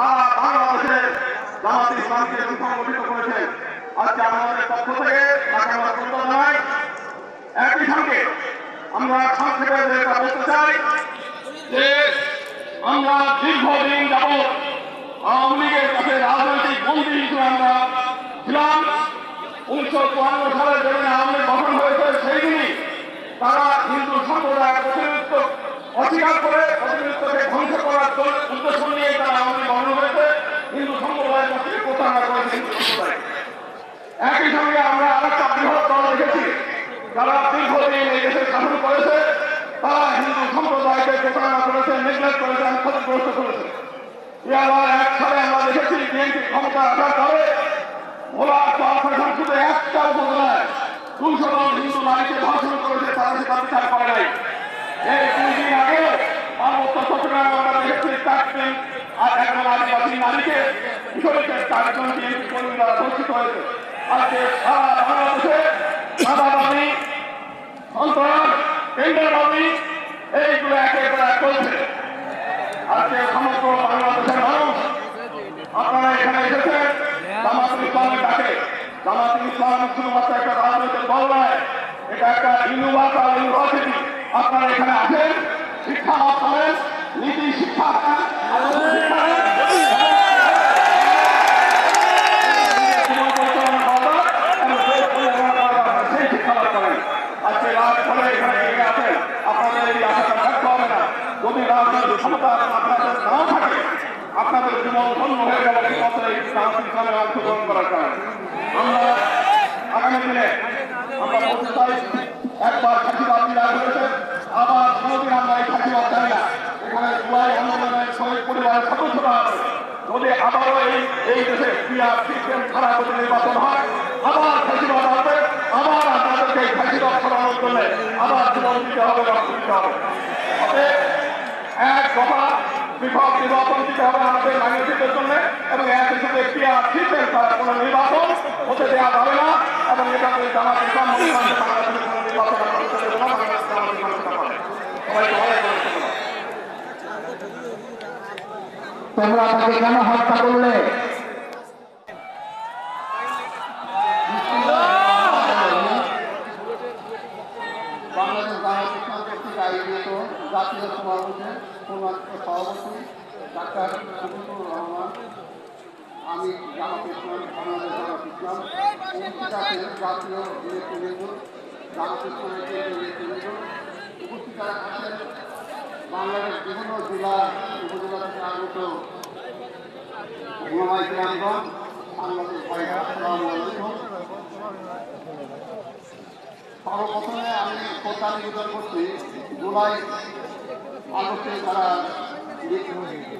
সারা বাংলাদেশে জামাত ইসলামকে সংগঠিত করেছেন আজকে আমাদের পক্ষ থেকে তাকে আমরা শ্রদ্ধা জানাই একই সঙ্গে আমরা সংক্ষেপে যেটা বলতে চাই যে আমরা দীর্ঘদিন যাবৎ আওয়ামী লীগের কাছে রাজনৈতিক বন্দী হিসেবে আমরা ছিলাম। উনিশশো চুয়ান্ন সালে যেদিন আওয়ামী গঠন হয়েছে সেই তারা হিন্দু সম্প্রদায়ের প্রতিনিধিত্ব অস্বীকার করে প্রতিনিধিত্বকে ধ্বংস করার উদ্দেশ্য নিয়ে তারা লীগ গঠন হয়েছে। হিন্দু সম্প্রদায়ের থেকে প্রতারণা করেছে হিন্দু একই সঙ্গে আমরা আরেকটা বৃহৎ দল দেখেছি। যারা দীর্ঘদিন এই দেশে শাসন করেছে, তারা হিন্দু সম্প্রদায়কে প্রতারণা করেছে নেগলেক্ট করেছে ক্ষতিগ্রস্ত করেছে। এবার এক সালে আমরা দেখেছি বিএনপি ক্ষমতা আসার পরে ভোলা কর্পোরেশন শুধু একটা উপজেলায় দুশো জন হিন্দু নারীকে ধর্ষণ করেছে, তারা সেটা বিচার করে নাই এই দুই দিন আগে পার্বত্য চট্টগ্রামে আমরা দেখেছি চারটি আর একজন আদিবাসী নারীকে কিশোরীকে চারজন বিএনপি কর্মী দ্বারা ধর্ষিত হয়েছে আজকে সারা বাংলাদেশে সাদাবাদী সন্ত্রাস টেন্ডারবাদী এইগুলো একে একে চলছে আজকে আপনারা এখানে এখানে আসেন শিক্ষা লাভ নীতি শিক্ষা যদি রাজনৈতিক ক্ষমতা আপনাদের নাও থাকে আপনাদের জীবন ধন্য হয়ে গেল এই পথে এই অংশগ্রহণ করার কারণে আমরা আগামী দিনে আমরা বলতে একবার ফাঁসিবাদ বিদায় হয়েছে আবার কোনোদিন আমরা এই ফাঁসিবাদ চাই না এখানে জুলাই আন্দোলনের পরিবারের সদস্যরা আছে যদি আবারও এই এই দেশে ক্রিয়া সিস্টেম খারাপ হতে নির্বাচন হয় আবার ফাঁসিবাদ হবে আবার আপনাদেরকে ফাঁসিবাদ সরানোর জন্য আবার জীবন দিতে হবে রক্ত এক দফা বিভাগ নির্বাচন দিতে হবে আমাদের নাগরিকদের জন্য এবং একই সাথে ক্রিয়া সিস্টেম ছাড়া কোনো নির্বাচন হতে দেওয়া যাবে না এবং এটাতে জামাত ইসলাম মনে করেন যে বাংলাদেশের কোনো নির্বাচন আমরা হতে দেবো না বাংলাদেশ জামাত ইসলাম হতে পারে সবাইকে অনেক অনেক ধন্যবাদ তোমরা তাকে কেন হত্যা করলে? জাতীয় সম্মানিত সভাপতি ডাক্তার শফিকুর রহমান আমি জামাত ইসলাম বাংলাদেশ জামাত ইসলাম উপস্থিত জাতীয় নেতৃবৃন্দ জামাত ইসলামের নেতৃবৃন্দ বাংলাদেশ বিভিন্ন জেলা আলাইকুম সর্বপ্রথমে আমি শ্রদ্ধা নিবেদন করছি জুলাই আগস্টে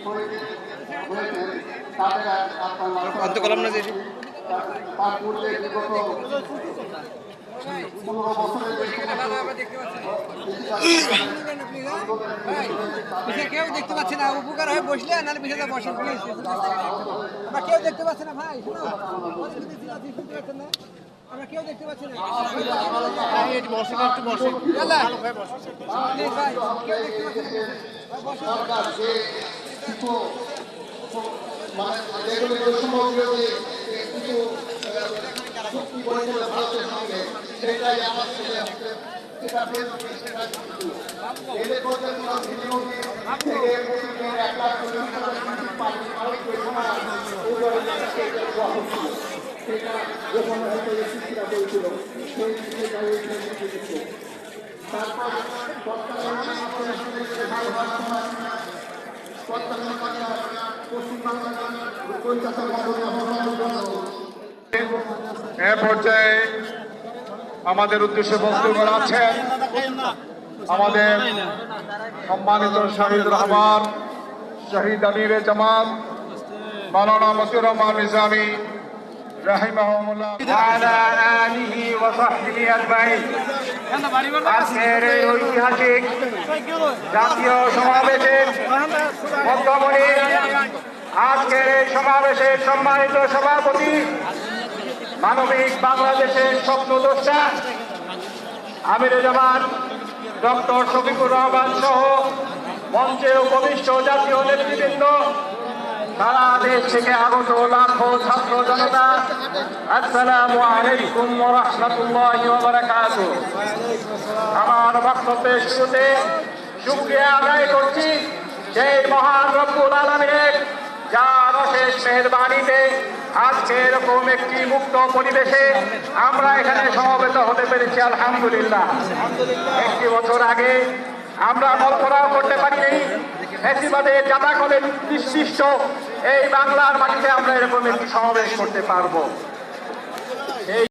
শহীদ হয়েছেন তাদের তার পূর্বে বিগত কেউ দেখতে পাচ্ছে না উপকার হয়ে বসলে নাহলে পিছে বসেন প্লিজ আমরা কেউ দেখতে পাচ্ছি না ভাই শুনো আমরা কেউ দেখতে পাচ্ছি না মানে যেগুলো যে সমগ্র কিছু চুক্তি সেটাই আমার সেটা সেটা সেটা এদের কোনো বিনিয়োগী থেকে এক লাখ চল্লিশ হাজার ইউনিট পানি সেটা যখন হয়তো চুক্তিটা করেছিল সেই সেটা এ পর্যায়ে আমাদের উদ্দেশ্যে বক্তব্য আছেন আমাদের সম্মানিত শহীদ রহমান, শহীদ আমির জামাত মালানা মসুর রহমান ইসলামী ঐতিহাসিক জাতীয় সম্মানিত সভাপতি মানবিক বাংলাদেশের স্বপ্নদ্রষ্টা আমির জামান, ডক্টর শফিকুর রহমান সহ মঞ্চে উপবিষ্ট জাতীয় নেতৃবৃন্দ, সারা দেশ থেকে আগত লাখো ছাত্র জনতা, আসসালামু আলাইকুম ওয়া রাহমাতুল্লাহি ওয়া বারাকাতুহু আমার বক্তব্যের শুরুতে শুক্রিয়া আদায় করছি সেই মহান রব্বুল আলমের যার অশেষ মেহরবানিতে আজকে এরকম একটি মুক্ত পরিবেশে আমরা এখানে সমবেত হতে পেরেছি, আলহামদুলিল্লাহ। একটি বছর আগে আমরা কল্পনাও করতে পারিনি ফেসিবাদে যাতা করে নির্দিষ্ট এই বাংলার মাটিতে আমরা এরকম একটি সমাবেশ করতে পারব।